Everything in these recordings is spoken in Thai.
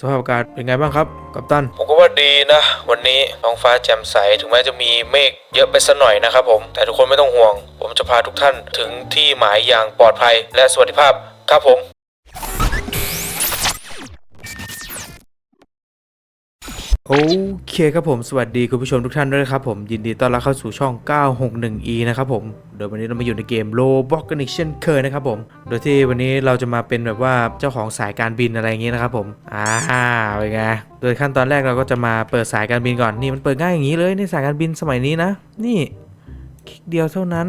สภาพอากาศเป็นไงบ้างครับ กัปตัน ผมก็ว่าดีนะ วันนี้ท้องฟ้าแจ่มใสถึงแม้จะมีเมฆเยอะไปสักหน่อยนะครับผม แต่ทุกคนไม่ต้องห่วง ผมจะพาทุกท่านถึงที่หมายอย่างปลอดภัยและสวัสดิภาพครับผม โอเคครับผมสวัสดีคุณผู้ชมทุกท่านด้วยครับผมยินดีต้อนรับเข้าสู่ช่อง 961e นะครับผมโดยวันนี้เรามาอยู่ในเกม Roblox กันอีกเช่นเคยนะครับผม โดยที่วันนี้เราจะมาเป็นแบบว่าเจ้าของสายการบินอะไรอย่างงี้นะครับผมอ่าเป็นไงโดยขั้นตอนแรกเราก็จะมาเปิดสายการบินก่อนนี่มันเปิดง่ายอย่างนี้เลยในสายการบินสมัยนี้นะ นี่คลิกเดียวเท่านั้น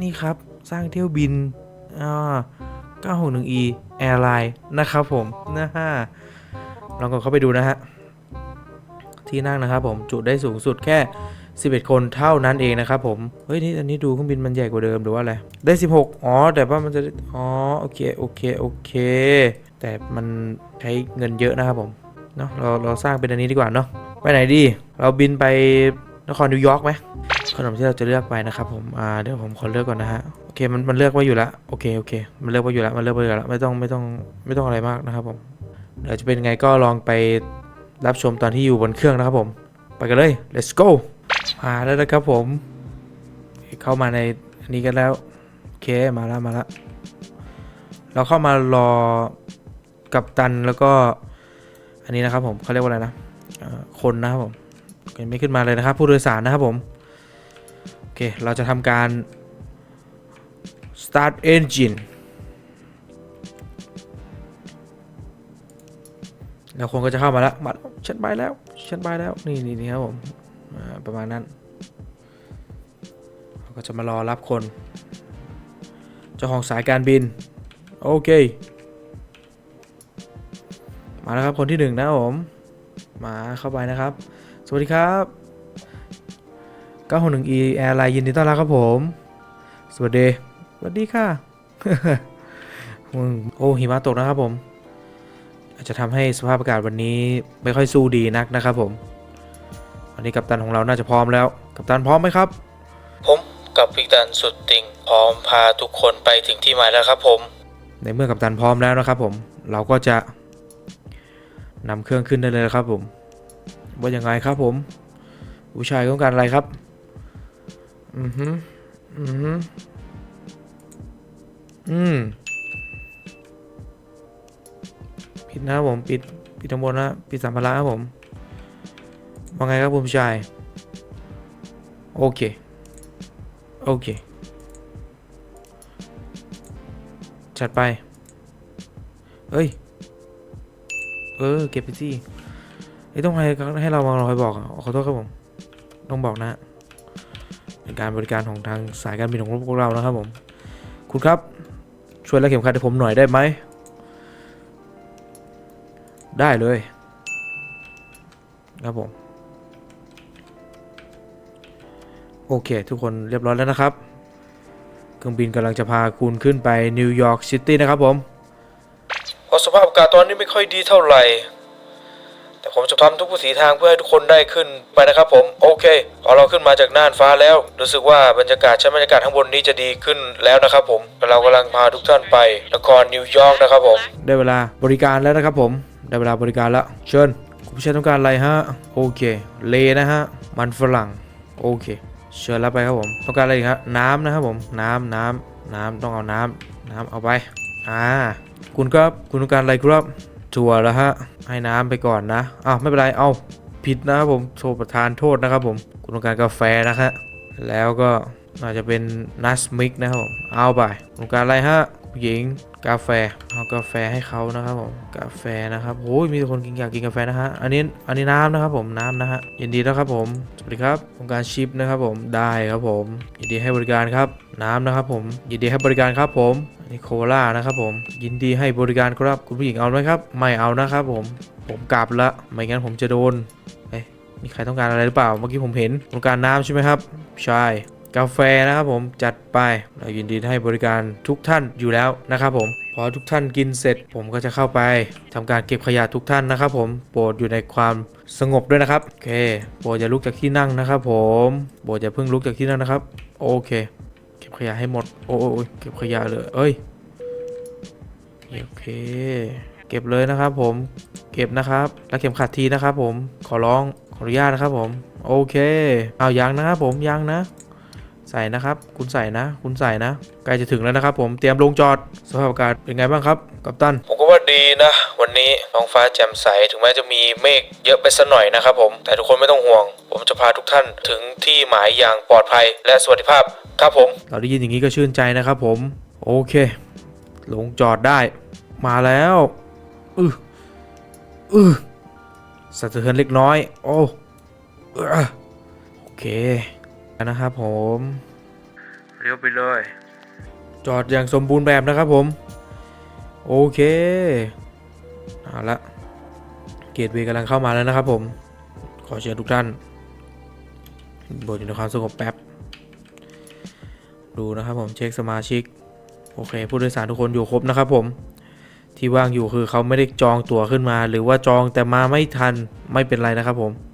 นี่ครับสร้างเที่ยวบินอ่า 961e Airline นะครับผมนะฮะลองกดเข้าไปดูนะฮะ ที่นั่งนะครับผมจุได้สูงสุดแค่ 11 คนเท่านั้นเองนะครับผม เฮ้ยนี่อันนี้ดูเครื่องบินมันใหญ่กว่าเดิมหรือว่าอะไร ได้ 16 อ๋อ แต่ว่ามันจะ อ๋อ โอเค โอเค โอเค แต่มันใช้เงินเยอะนะครับผม เนาะเรา เราสร้างเป็นอันนี้ดีกว่าเนาะ ไปไหนดี เราบินไปนครนิวยอร์กไหมขนมที่เราจะเลือกไปนะครับผม อ่า เดี๋ยวผมขอเลือกก่อนนะฮะ โอเค มัน มันเลือกไว้อยู่ล้วโอเค โอเค มันเลือกไว้อยู่ล้วมันเลือกไว้อยู่แล้วไม่ต้อง ไม่ต้อง ไม่ต้องอะไรมากนะครับผมเดี๋ยวจะเป็นไงก็ลองไป รับชมตอนที่อยู่บนเครื่องนะครับผม ไปกันเลย let's go มาแล้วนะครับผม เข้ามาในอันนี้กันแล้ว โอเค มาแล้วมาแล้ว เราเข้ามารอกับตันแล้วก็ อันนี้นะครับผมเขาเรียกว่าอะไรนะคนนะครับผมยังไม่ขึ้นมาเลยนะครับ ผู้โดยสารนะครับผม โอเค เราจะทำการ start engine แล้วคนก็จะเข้ามาแล้วมาแล้วฉันไปแล้วฉันไปแล้วนี่นี่นี่ครับผมประมาณนั้นก็จะมารอรับคน เจ้าของสายการบิน โอเค มาแล้วครับคนที่หนึ่งนะผมมาเข้าไปนะครับ สวัสดีครับ961 e Airline ยินดีต้อนรับครับผม สวัสดีสวัสดีค่ะโอ้หิมะตกนะครับผม อาจจะทำให้สภาพอากาศวันนี้ไม่ค่อยสู้ดีนักนะครับผมวันนี้กัปตันของเราน่าจะพร้อมแล้ว กัปตันพร้อมไหมครับ ผมกับพิกดันสุดติ่งพร้อมพาทุกคนไปถึงที่หมายแล้วครับผม ในเมื่อกัปตันพร้อมแล้วนะครับผมเราก็จะนำเครื่องขึ้นได้เลยนะครับผม ว่ายังไงครับผม ผู้ชายต้องการอะไรครับ อือฮึอือฮึอืม ปิดนะครับผมปิดปิดทั้งหมดนะปิดสัมภาระครับผมว่าไงครับคุณผู้ชายโอเค โอเค จัดไปเฮ้ย เออ เก็บไปสิไอ้ต้องให้ให้เรามาเราคอยบอกขอโทษครับผม ต้องบอกนะเป็นการบริการของทางสายการบินของพวกเรานะครับผม คุณครับ ช่วยรัดเข็มขัดให้ผมหน่อยได้ไหม ได้เลยครับผมโอเค ทุกคนเรียบร้อยแล้วนะครับ เครื่องบินกำลังจะพาคุณขึ้นไปนิวยอร์กซิตี้นะครับผมเพราะสภาพอากาศตอนนี้ไม่ค่อยดีเท่าไหร่ แต่ผมจะทำทุกวิถีทางเพื่อให้ทุกคนได้ขึ้นไปนะครับผม โอเคพอเราขึ้นมาจากน่านฟ้าแล้ว รู้สึกว่าบรรยากาศชั้นบรรยากาศข้างบนนี้จะดีขึ้นแล้วนะครับผมเรากำลังพาทุกท่านไปนครนิวยอร์กนะครับผม ได้เวลาบริการแล้วนะครับผม ได้เวลาบริการแล้วเชิญคุณผู้ชายต้องการอะไรฮะโอเคเลนะฮะมันฝรั่งโอเค เชิญรับไปครับผมต้องการอะไรครับน้ำนะครับผมน้ำน้ำน้ำต้องเอาน้ำน้ำเอาไปอ่าคุณครับคุณต้องการอะไรครับถั่วแล้วฮะให้น้ำไปก่อนนะอ้าวไม่เป็นไรเอาผิดนะครับผมโทษประทานโทษนะครับผมคุณต้องการกาแฟนะฮะแล้วก็น่าจจะเป็นนัสมิกนะครับผมเอาไปต้องการอะไรฮะผู้หญิง กาแฟเอากาแฟให้เขานะครับผมกาแฟนะครับโอ้ยมีคนกินอยากกินกาแฟนะฮะอันนี้อันนี้น้ำนะครับผมน้ำนะฮะยินดีแล้วครับผมสวัสดีครับต้องการชิปนะครับผมได้ครับผมยินดีให้บริการครับน้ำนะครับผมยินดีให้บริการครับผมอันนี้โคลานะครับผมยินดีให้บริการครับคุณผู้หญิงเอาไหมครับ ไม่เอานะครับผมผมกลับละไม่งั้นผมจะโดนเอ๊ะมีใครต้องการอะไรหรือเปล่าเมื่อกี้ผมเห็นต้องการน้ำใช่ไหมครับใช่ กาแฟนะครับผมจัดไปเรายินดีให้บริการทุกท่านอยู่แล้วนะครับผมพอทุกท่านกินเสร็จผมก็จะเข้าไปทำการเก็บขยะทุกท่านนะครับ ผมโปรดอยู่ในความสงบด้วยนะครับโอเคโปรดอย่าลุกจากที่นั่งนะครับ ผมโปรดอย่าเพิ่งลุกจากที่นั่งนะครับ โอเค เก็บขยะให้หมดโอ้ยเก็บขยะเลยเอ้ยโอเค เก็บเลยนะครับ ผมเก็บนะครับแล้วเข็มขัดทีนะครับ ผมขอร้องขออนุญาตนะครับ ผมโอเค เอายังนะครับผมยังนะ ใส่นะครับ คุณใส่นะ คุณใส่นะ ใกล้จะถึงแล้วนะครับผม เตรียมลงจอด สภาพอากาศเป็นไงบ้างครับ กัปตัน ผมก็ว่าดีนะ วันนี้ท้องฟ้าแจ่มใส ถึงแม้จะมีเมฆเยอะไปสักหน่อยนะครับผม แต่ทุกคนไม่ต้องห่วง ผมจะพาทุกท่านถึงที่หมายอย่างปลอดภัย และสวัสดิภาพครับผม เราได้ยินอย่างนี้ก็ชื่นใจนะครับผม โอเค ลงจอดได้ มาแล้วอืออือสะเทือนเล็กน้อย โอ้เอื้อโอเค นะครับผมเลี้ยวไปเลย จอดอย่างสมบูรณ์แบบนะครับผม โอเคเอาละเกตเวย์กำลังเข้ามาแล้วนะครับผม ขอเชิญทุกท่านโปรดอยู่ในความสงบแป๊บ ดูนะครับผมเช็คสมาชิก โอเค ผู้โดยสารทุกคนอยู่ครบนะครับผม ที่ว่างอยู่คือเขาไม่ได้จองตั๋วขึ้นมา หรือว่าจองแต่มาไม่ทันไม่เป็นไรนะครับผมโอ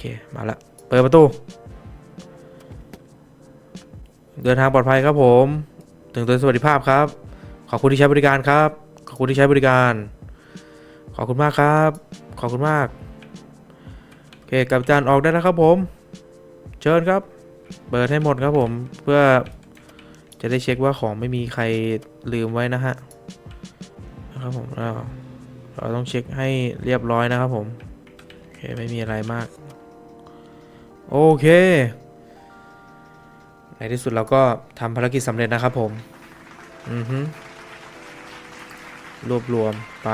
เค มาละ เปิดประตู เดินทางปลอดภัยครับผม ถึงโดยสวัสดิภาพครับ ขอบคุณที่ใช้บริการครับ ขอบคุณที่ใช้บริการ ขอบคุณมากครับ ขอบคุณมาก โอเค กัปตันออกได้แล้วครับผม เชิญครับ เปิดให้หมดครับผม เพื่อจะได้เช็คว่าของไม่มีใครลืมไว้นะฮะ นะครับผมแล้วเราต้องเช็คให้เรียบร้อยนะครับผม โอเค ไม่มีอะไรมาก โอเค ในที่สุดเราก็ทำภารกิจสำเร็จนะครับผม อือฮึรวบรวม ไป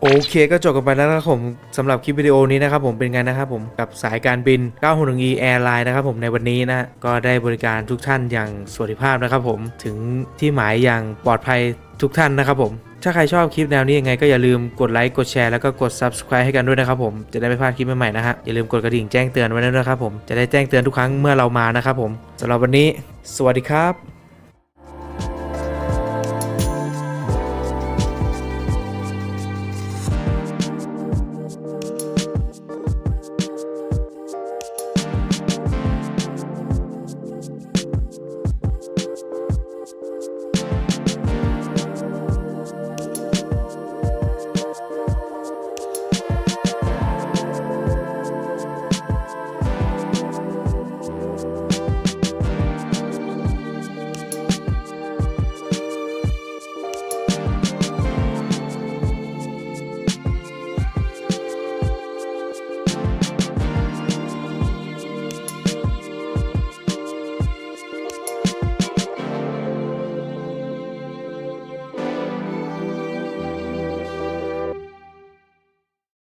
โอเคก็จบกันไปแล้วนะครับผมสำหรับคลิปวิดีโอนี้นะครับผมเป็นไงนะครับผมกับสายการบิน 961e Airline นะครับผมในวันนี้นะ ก็ได้บริการทุกท่านอย่างสวัสดิภาพนะครับผมถึงที่หมายอย่างปลอดภัยทุกท่านนะครับผม ถ้าใครชอบคลิปแนวนี้ยังไงก็อย่าลืมกดไลค์กดแชร์แล้วก็กด subscribe ให้กันด้วยนะครับผมจะได้ไม่พลาดคลิปใหม่ๆนะฮะอย่าลืมกดกระดิ่งแจ้งเตือนไว้ด้วยนะครับผมจะได้แจ้งเตือนทุกครั้งเมื่อเรามานะครับผมสำหรับวันนี้ สวัสดีครับ